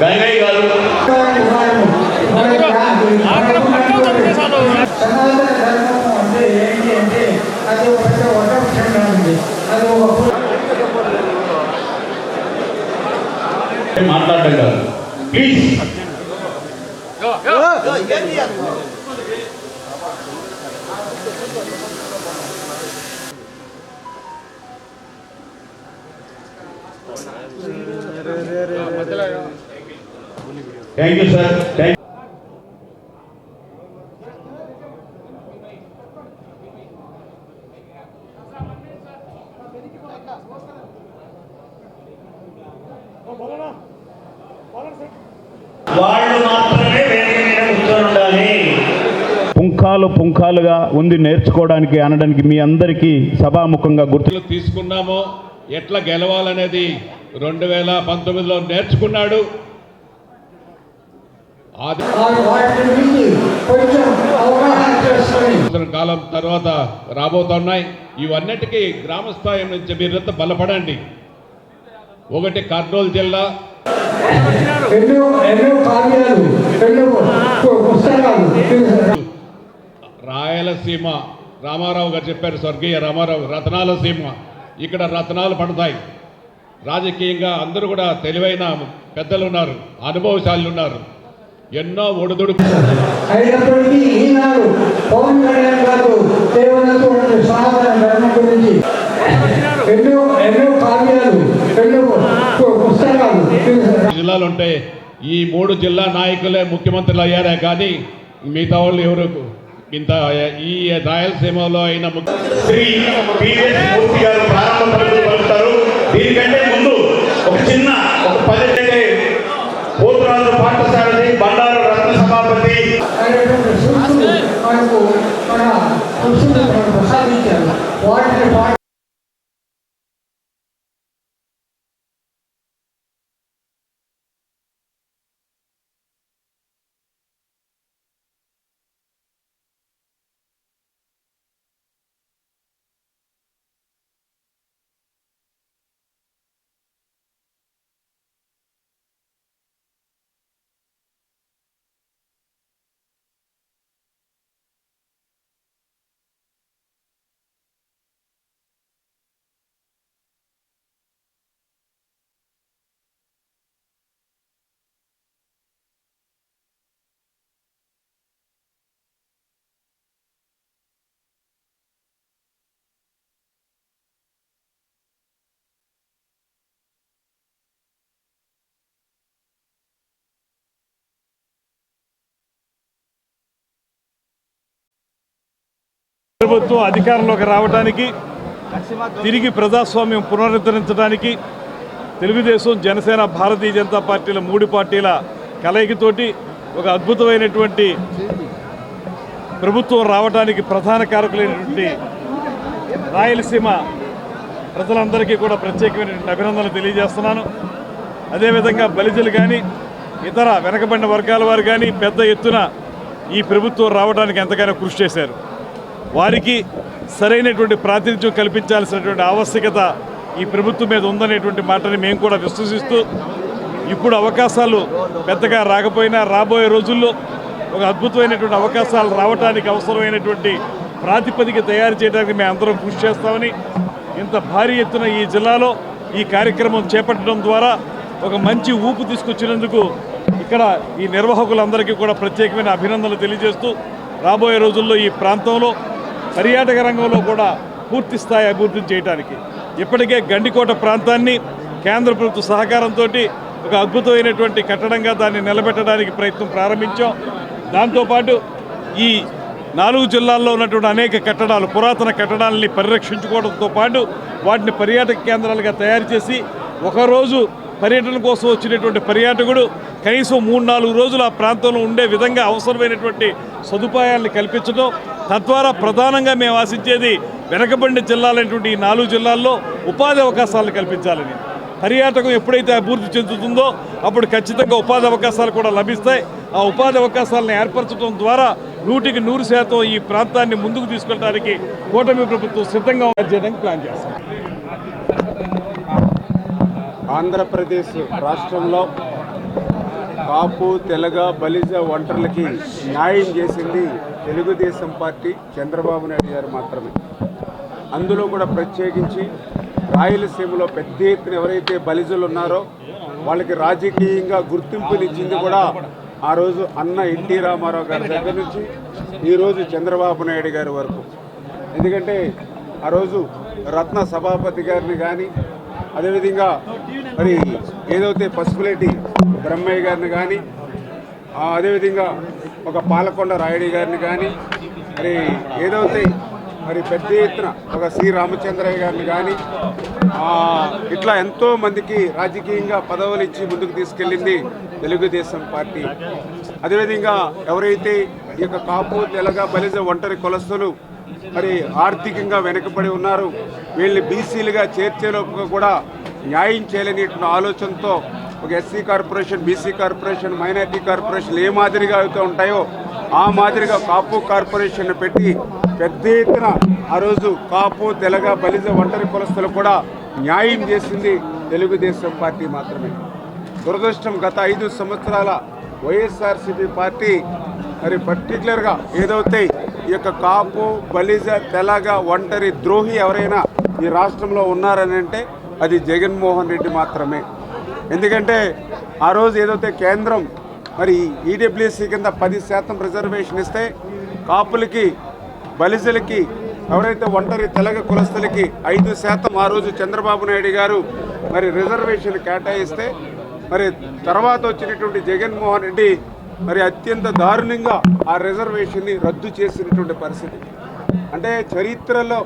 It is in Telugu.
గంగయ్య గారు. సనాతన ధర్మం అంటే ఏంటి అంటే అది ఒక పెద్ద వటవృక్షంగా ఉంది అది ఒక మాట్లాడటం కాదు please thank you sir thank వాళ్ళు మాత్రమే వేదిక మీద కూర్చొని ఉండాలి. పుంఖాలు పుంఖాలుగా ఉంది నేర్చుకోవడానికి అనడానికి మీ అందరికీ సభాముఖంగా గుర్తు ఎట్లు తీసుకున్నామో ఎట్లా గెలవాలనేది రెండు వేల పంతొమ్మిదిలో నేర్చుకున్నాడు. కాలం తర్వాత రాబోతున్నాయి. ఇవన్నిటికీ గ్రామ స్థాయి నుంచి మీరంతా బలపడండి. ఒకటి కర్నూలు జిల్లా. రాయలసీమ. రామారావు గారు చెప్పారు స్వర్గీయ రామారావు రత్నాల సీమ. ఇక్కడ రత్నాలు పడతాయి. రాజకీయంగా అందరూ కూడా తెలివైన పెద్దలు ఉన్నారు అనుభవశాలులు ఉన్నారు ఎన్నో ఒడిదుడుకు. అయినప్పటికీ ఈనాడు పవన్ కళ్యాణ్ గారు చేయవలసినటువంటి సనాతన ధర్మం గురించి ఎన్నో ఎన్నో కావ్యాలు ఎన్నో పు- పుస్తకాలు జిల్లాలు ఉంటే ఈ మూడు జిల్లా నాయకులే ముఖ్యమంత్రులు అయ్యారే కానీ మిగతా వాళ్ళు ఎవరు? ఇంత ఈ రాయలసీమలో అయిన ముఖ్య శ్రీ పిఎస్ మూర్తి గారు ప్రారంభ వాటిని ప్రభుత్వం అధికారంలోకి రావడానికి తిరిగి ప్రజాస్వామ్యం పునరుద్ధరించడానికి తెలుగుదేశం జనసేన భారతీయ జనతా పార్టీల మూడు పార్టీల కలయికతోటి ఒక అద్భుతమైనటువంటి ప్రభుత్వం రావడానికి ప్రధాన కారకులైనటువంటి రాయలసీమ ప్రజలందరికీ కూడా ప్రత్యేకమైనటువంటి అభినందనలు తెలియజేస్తున్నాను. అదేవిధంగా బలిజలు కానీ ఇతర వెనకబడిన వర్గాల వారు కానీ పెద్ద ఎత్తున ఈ ప్రభుత్వం రావడానికి ఎంతగానో కృషి చేశారు. వారికి సరైనటువంటి ప్రాతినిధ్యం కల్పించాల్సినటువంటి ఆవశ్యకత ఈ ప్రభుత్వం మీద ఉందనేటువంటి మాటని మేము కూడా విశ్వసిస్తూ ఇప్పుడు అవకాశాలు పెద్దగా రాకపోయినా రాబోయే రోజుల్లో ఒక అద్భుతమైనటువంటి అవకాశాలు రావడానికి అవసరమైనటువంటి ప్రాతిపదిక తయారు చేయడానికి మేము అందరం కృషి చేస్తామని ఇంత భారీ ఎత్తున ఈ జిల్లాలో ఈ కార్యక్రమం చేపట్టడం ద్వారా ఒక మంచి ఊపు తీసుకొచ్చినందుకు ఇక్కడ ఈ నిర్వాహకులందరికీ కూడా ప్రత్యేకమైన అభినందనలు తెలియజేస్తూ రాబోయే రోజుల్లో ఈ ప్రాంతంలో పర్యాటక రంగంలో కూడా పూర్తి స్థాయి అభివృద్ధి చేయడానికి ఇప్పటికే గండికోట ప్రాంతాన్ని కేంద్ర ప్రభుత్వ సహకారంతో ఒక అద్భుతమైనటువంటి కట్టడంగా దాన్ని నిలబెట్టడానికి ప్రయత్నం ప్రారంభించాం. దాంతోపాటు ఈ నాలుగు జిల్లాల్లో ఉన్నటువంటి అనేక కట్టడాలు పురాతన కట్టడాలని పరిరక్షించుకోవడంతో పాటు వాటిని పర్యాటక కేంద్రాలుగా తయారు చేసి ఒకరోజు పర్యటన కోసం వచ్చినటువంటి పర్యాటకుడు కనీసం మూడు నాలుగు రోజులు ఆ ప్రాంతంలో ఉండే విధంగా అవసరమైనటువంటి సదుపాయాలను కల్పించడం తద్వారా ప్రధానంగా మేము ఆశించేది వెనకబడిన జిల్లాలైనటువంటి ఈ నాలుగు జిల్లాల్లో ఉపాధి అవకాశాలు కల్పించాలని. పర్యాటకం ఎప్పుడైతే అభివృద్ధి చెందుతుందో అప్పుడు ఖచ్చితంగా ఉపాధి అవకాశాలు కూడా లభిస్తాయి. ఆ ఉపాధి అవకాశాలను ఏర్పరచడం ద్వారా నూటికి నూరు శాతం ఈ ప్రాంతాన్ని ముందుకు తీసుకెళ్ళడానికి కూటమి ప్రభుత్వం సిద్ధంగా చేయడానికి ప్లాన్ చేస్తాం. ఆంధ్రప్రదేశ్ రాష్ట్రంలో కాపు తెలగ బలిజ ఒంటర్లకి న్యాయం చేసింది తెలుగుదేశం పార్టీ చంద్రబాబు నాయుడు గారు మాత్రమే. అందులో కూడా ప్రత్యేకించి రాయలసీమలో పెద్ద ఎత్తున ఎవరైతే బలిజులు ఉన్నారో వాళ్ళకి రాజకీయంగా గుర్తింపునిచ్చింది కూడా ఆ రోజు అన్న ఎన్టీ రామారావు గారి దగ్గర నుంచి ఈరోజు చంద్రబాబు నాయుడు గారి వరకు. ఎందుకంటే ఆ రోజు రత్న సభాపతి గారిని కానీ అదేవిధంగా మరి ఏదైతే పసుపులేటి బ్రహ్మయ్య గారిని కానీ అదేవిధంగా ఒక పాలకొండ రాయుడి గారిని కానీ మరి ఏదైతే మరి పెద్ద ఎత్తున ఒక సి. రామచంద్రయ్య గారిని కానీ ఇట్లా ఎంతో మందికి రాజకీయంగా పదవులు ఇచ్చి ముందుకు తీసుకెళ్ళింది తెలుగుదేశం పార్టీ. అదేవిధంగా ఎవరైతే ఈ యొక్క కాపు తెలగ బలిజ ఒంటరి కొలస్తులు మరి ఆర్థికంగా వెనుకబడి ఉన్నారు వీళ్ళని బీసీలుగా చేర్చేలోపు కూడా న్యాయం చేయలేని ఆలోచనతో ఒక SC corporation BC corporation minority corporation ఏ మాదిరిగా అయితే ఉంటాయో ఆ మాదిరిగా కాపు కార్పొరేషన్ పెట్టి పెద్ద ఎత్తున ఆ రోజు కాపు తెలగ బలిజ ఒంటరి కులస్తులు కూడా న్యాయం చేసింది తెలుగుదేశం పార్టీ మాత్రమే. దురదృష్టం గత ఐదు సంవత్సరాల వైఎస్ఆర్సీపీ పార్టీ మరి పర్టికులర్గా ఏదైతే ఈ యొక్క కాపు బలిజ తెలగ ఒంటరి ద్రోహి ఎవరైనా ఈ రాష్ట్రంలో ఉన్నారని అంటే అది జగన్మోహన్ రెడ్డి మాత్రమే. ఎందుకంటే ఆ రోజు ఏదైతే కేంద్రం మరి ఈడబ్ల్యూసీ కింద పది శాతం రిజర్వేషన్ ఇస్తే కాపులకి బలిజలకి ఎవరైతే ఒంటరి తెలగ కులస్తులకి ఐదు శాతం ఆ రోజు చంద్రబాబు నాయుడు గారు మరి రిజర్వేషన్ కేటాయిస్తే మరి తర్వాత వచ్చినటువంటి జగన్మోహన్ రెడ్డి మరి అత్యంత దారుణంగా ఆ రిజర్వేషన్ని రద్దు చేసినటువంటి పరిస్థితి. అంటే చరిత్రలో